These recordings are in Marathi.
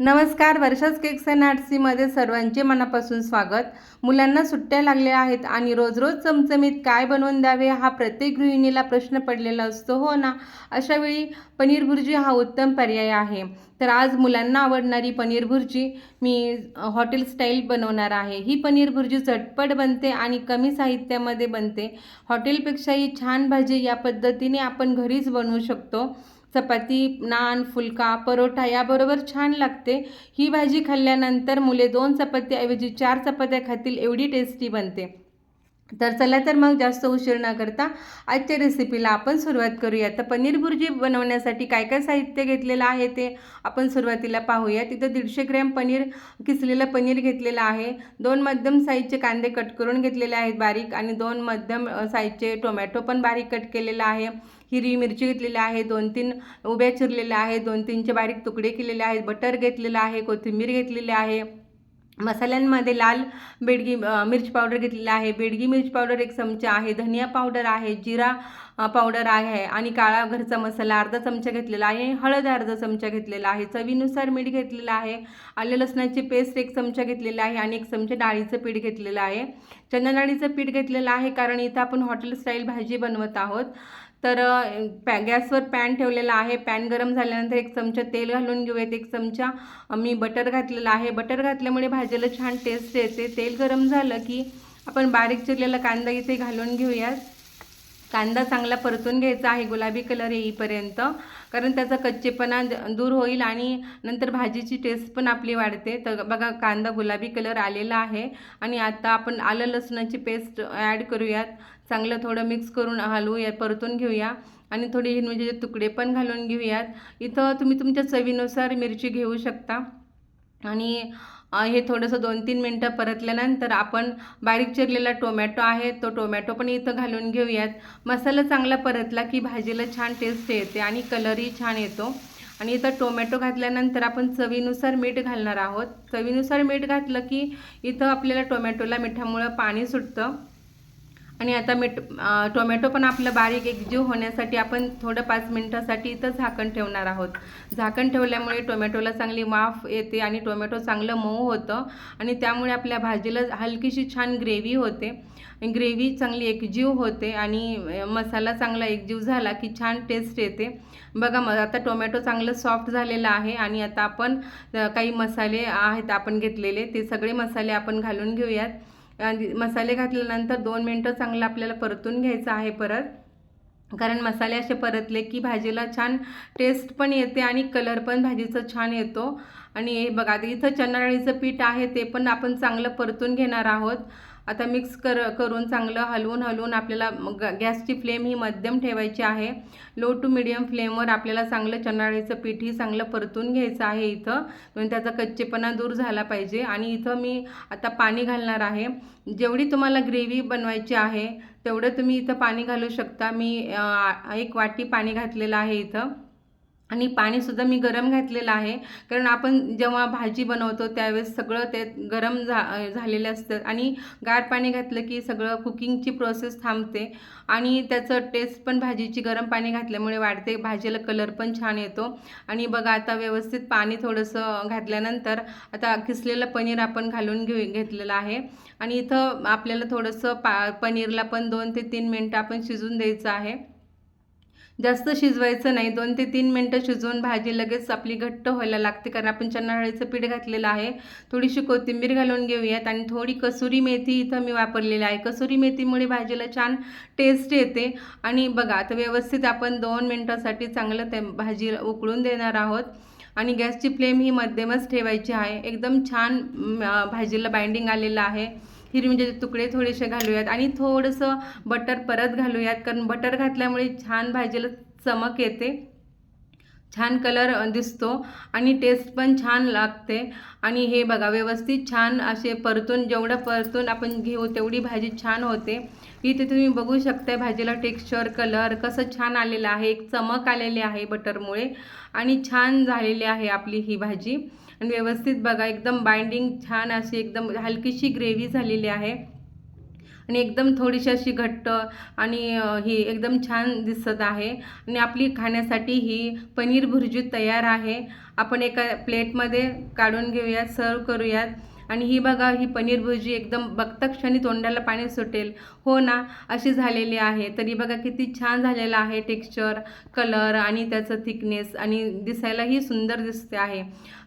नमस्कार वर्षाच केक्स अँड आर्ट्सीमध्ये सर्वांचे मनापासून स्वागत. मुलांना सुट्ट्या लागल्या आहेत आणि रोज रोज चमचमीत काय बनवून द्यावे हा प्रत्येक गृहिणीला प्रश्न पडलेला असतो हो ना? अशा वेळी पनीर भुर्जी हा उत्तम पर्याय आहे. तर आज मुलांना आवडणारी पनीर भुर्जी मी हॉटेल स्टाईल बनवणार आहे. ही पनीर भुर्जी झटपट बनते आणि कमी साहित्यामध्ये बनते. हॉटेलपेक्षाही छान भाजी या पद्धतीने आपण घरीच बनवू शकतो. चपाती नान फुलका परोठा याबरोबर छान लागते. ही भाजी खाल्ल्यानंतर मुले दोन चपातीऐवजी चार चपात्या खातील एवढी टेस्टी बनते. तर चला तर मग जास्त उशीर न करता आजच्या रेसिपीला आपण सुरुवात करूया तर पनीर भुर्जी बनवण्यासाठी काय काय साहित्य घेतलेलं आहे ते आपण सुरुवातीला पाहूया तिथं दीडशे ग्रॅम पनीर किसलेलं पनीर घेतलेलं आहे. दोन मध्यम साईजचे कांदे कट करून घेतलेले आहेत बारीक आणि दोन मध्यम साईजचे टोमॅटो पण बारीक कट केलेला आहे. हिरवी मिरची घेतलेली आहे दोन तीन उभ्या चिरलेल्या आहेत दोन तीनचे बारीक तुकडे केलेले आहेत बटर घेतलेलं आहे कोथिंबीर घेतलेली आहे. मसाल्यांमध्ये लाल बेडगी मिरची मिर्च पावडर घेतलेला आहे. बेडगी मिर्च पावडर एक चमचा आहे. धनिया पावडर आहे. जिरा पावडर आहे. आणि काळा घरचा मसाला अर्धा चमचा घेतलेला आहे. हळद अर्धा चमचा घेतलेला आहे. चवीनुसार मीठ घेतलेलं आहे. आले लसणाची पेस्ट एक चमचा घेतलेला आहे आणि एक चमचा डाळीचं पीठ घेतलेलं आहे. चना डाळीचं पीठ घेतलेलं आहे कारण इथं आपण हॉटेल स्टाईल भाजी बनवत आहोत. तर पॅ गॅसवर पॅन ठेवलेला आहे. पॅन गरम झाल्यानंतर एक चमचा तेल घालून घेऊयात. एक चमचा मी बटर घातलेला आहे. बटर घातल्यामुळे भाजीला छान टेस्ट येते. तेल गरम झालं की आपण बारीक चिरलेला कांदा इथे घालून घेऊयात. कांदा चांगला परतून घ्यायचा आहे गुलाबी कलर येईपर्यंत. कारण त्याचा कच्चेपणा दूर होईल आणि नंतर भाजीची टेस्ट पण आपली वाढते. तर बघा कांदा गुलाबी कलर आलेला आहे. आणि आता आपण आलं लसणाची पेस्ट ॲड करूयात. चांगलं थोडं मिक्स करून हलवूया परतून घेऊया. आणि थोडे हिरवी तुकडे पण घालून घेऊयात. इथं तुम्ही तुमच्या चवीनुसार मिरची घेऊ शकता. आणि हे थोडंसं दोन तीन मिनटं परतल्यानंतर आपण बारीक चिरलेला टोमॅटो आहे तो टोमॅटो पण इथं घालून घेऊयात. मसाला चांगला परतला की भाजीला छान टेस्ट येते आणि कलरही छान येतो. आणि इथं टोमॅटो घातल्यानंतर आपण चवीनुसार मीठ घालणार आहोत. चवीनुसार मीठ घातलं की इथं आपल्याला टोमॅटोला मिठामुळं पाणी सुटतं. आणि आता मीठ टोमॅटो पण आपलं बारीक एकजीव होण्यासाठी आपण थोडं पाच मिनटासाठी इथं झाकण ठेवणार आहोत. झाकण ठेवल्यामुळे टोमॅटोला चांगली वाफ येते आणि टोमॅटो चांगलं मऊ होतं आणि त्यामुळे आपल्या भाजीला हलकीशी छान ग्रेव्ही होते. ग्रेव्ही चांगली एकजीव होते आणि मसाला चांगला एकजीव झाला की छान टेस्ट येते. बघा मग आता टोमॅटो चांगलं सॉफ्ट झालेलं आहे आणि आता आपण काही मसाले आहेत आपण घेतलेले ते सगळे मसाले आपण घालून घेऊयात. मसाले घातल्यानंतर दोन मिनटं चांगलं आपल्याला परतून घ्यायचं आहे परत. कारण मसाले असे परतले की भाजीला छान टेस्ट पण येते आणि कलर पण भाजीचा छान येतो. आणि हे बघा आता इथं चणा डाळीचं पीठ आहे ते पण आपण चांगलं परतून घेणार आहोत. आता मिक्स कर करून चांगलं हलवून हलवून आपल्याला गॅसची फ्लेम ही मध्यम ठेवायची आहे. लो टू मिडियम फ्लेमवर आपल्याला चांगलं चणाळीचं पीठ ही चांगलं परतून घ्यायचं आहे इथं. म्हणून त्याचा कच्चेपणा दूर झाला पाहिजे. आणि इथं मी आता पाणी घालणार आहे. जेवढी तुम्हाला ग्रेव्ही बनवायची आहे तेवढं तुम्ही इथं पाणी घालू शकता. मी एक वाटी पाणी घातलेलं आहे इथं. आणि पाणीसुद्धा मी गरम घातलेलं आहे. कारण आपण जेव्हा भाजी बनवतो त्यावेळेस सगळं ते गरम झा झालेलं असतं. आणि गार पाणी घातलं की सगळं कुकिंगची प्रोसेस थांबते. आणि त्याचं टेस्ट पण भाजीची गरम पाणी घातल्यामुळे वाढते. भाजीला कलर पण छान येतो. आणि बघा आता व्यवस्थित पाणी थोडंसं घातल्यानंतर आता किसलेलं पनीर आपण घालून घेऊ घेतलेलं आहे. आणि इथं आपल्याला थोडंसं पा पनीरला पण दोन ते तीन मिनटं आपण शिजून द्यायचं आहे. जास्त शिजवायचं नाही. दोन ते तीन मिनटं शिजवून भाजी लगेच आपली घट्ट व्हायला लागते. कारण आपण चणा पीठ घातलेलं आहे. थोडीशी कोथिंबीर घालून घेऊयात. आणि थोडी कसुरी मेथी इथं मी वापरलेली आहे. कसुरी मेथीमुळे भाजीला छान टेस्ट येते. आणि बघा आता व्यवस्थित आपण दोन मिनटासाठी चांगलं ते भाजी उकळून देणार आहोत. आणि गॅसची फ्लेम ही मध्यमच ठेवायची आहे. एकदम छान भाजीला बाइंडिंग आलेलं आहे. हिरवी म्हणजे तुकडे थोडेसे घालूयात आणि थोडंसं बटर परत घालूयात. कारण बटर घातल्यामुळे छान भाजीला चमक येते. छान कलर दिसतो आणि टेस्ट पण छान लागते. आणि हे बघा व्यवस्थित छान असे परतून जेवढं परतून आपण घेऊ तेवढी भाजी छान होते. इथे तुम्ही बघू शकता भाजीला टेक्स्चर कलर कसं छान आलेलं आहे. एक चमक आलेली आहे बटरमुळे. आणि छान झालेली आहे आपली ही भाजी. आणि व्यवस्थित बघा एकदम बाइंडिंग छान अशी एकदम हलकीशी ग्रेव्ही झालेली आहे. आणि एकदम थोडीशी अशी घट्ट आणि ही एकदम छान दिसत आहे. आणि आपली खाण्यासाठी ही पनीर भुर्जी तयार आहे. आपण एका प्लेटमध्ये काढून घेऊयात सर्व करूयात. आणि ही बघा ही पनीर भुर्जी एकदम बघता क्षणी तोंडाला पाणी सुटेल. हो ना अशी झालेली आहे. तरी बघा किती छान झालेलं आहे टेक्स्चर कलर आणि त्याचं थिकनेस आणि दिसायलाही सुंदर दिसते आहे.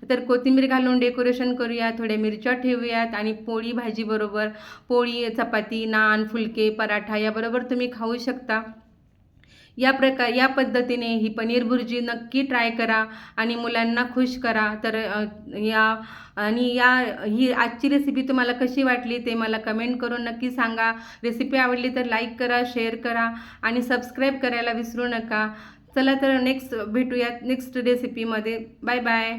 तर कोथिंबीर घालून डेकोरेशन करूया थोड्या मिरच्या ठेवूयात आणि पोळी भाजीबरोबर पोळी चपाती नान फुलके पराठा याबरोबर तुम्ही खाऊ शकता. या प्रकार या पद्धतीने ही पनीर भुर्जी नक्की ट्राय करा आणि मुलांना खुश करा. तर या आणि या ही आजची रेसिपी तुम्हाला कशी वाटली ते मला कमेंट करून नक्की सांगा. रेसिपी आवडली तर लाईक करा शेअर करा आणि सबस्क्राईब करायला विसरू नका. चला तर नेक्स्ट भेटूयात नेक्स्ट रेसिपीमध्ये बाय बाय